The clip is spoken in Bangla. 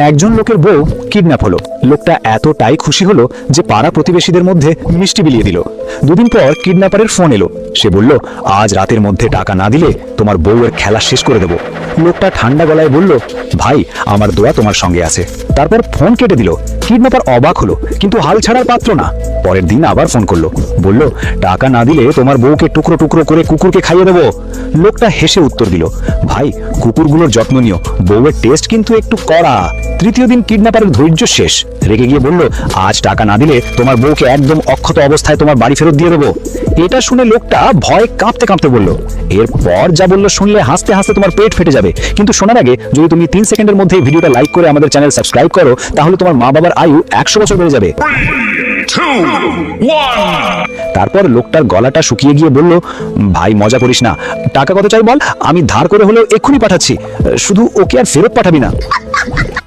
একজন লোকের বউ কিডন্যাপ হলো। লোকটা এতটাই খুশি হলো যে পাড়া প্রতিবেশীদের মধ্যে মিষ্টি বিলিয়ে দিল। দুদিন পর কিডন্যাপারের ফোন এলো। সে বলল, আজ রাতের মধ্যে টাকা না দিলে তোমার বউয়ের খেলা শেষ করে দেব। লোকটা ঠান্ডা গলায় বলল, ভাই, আমার দোয়া তোমার সঙ্গে আছে। তারপর ফোন কেটে দিল। কিডন্যাপার অবাক হলো, কিন্তু হাল ছাড়ার পাত্র না। পরের দিন আবার ফোন করল। বলল, টাকা না দিলে তোমার বউকে টুকরো টুকরো করে কুকুরকে খাইয়ে দেবো। লোকটা হেসে উত্তর দিল, ভাই, কুকুরগুলোর যত্ন নিও। বউয়ের টেস্ট কিন্তু একটু কড়া। তৃতীয় দিন কিডন্যাপারের ধৈর্য শেষ। রেগে গিয়ে বলল, আজ টাকা না দিলে তোমার বউকে একদম অক্ষত অবস্থায় তোমার বাড়ি ফেরত দিয়ে দেবো। এটা শুনে লোকটা ভয় কাঁপতে কাঁপতে বলল, এরপর যা বলল শুনলে হাসতে হাসতে তোমার পেট ফেটে যাবে। কিন্তু শোনার আগে যদি তুমি তিন সেকেন্ডের মধ্যে ভিডিওটা লাইক করে আমাদের চ্যানেল সাবস্ক্রাইব করো, তাহলে তোমার মা বাবার আয়ু একশো বছর বেড়ে যাবে। তারপর লোকটার গলাটা শুকিয়ে গিয়ে বলল, ভাই, মজা করিস না। টাকা কত চাই বল? আমি ধার করে হলেও এক্ষুনি পাঠাচ্ছি। শুধু ওকে আর ফেরত পাঠাবি না।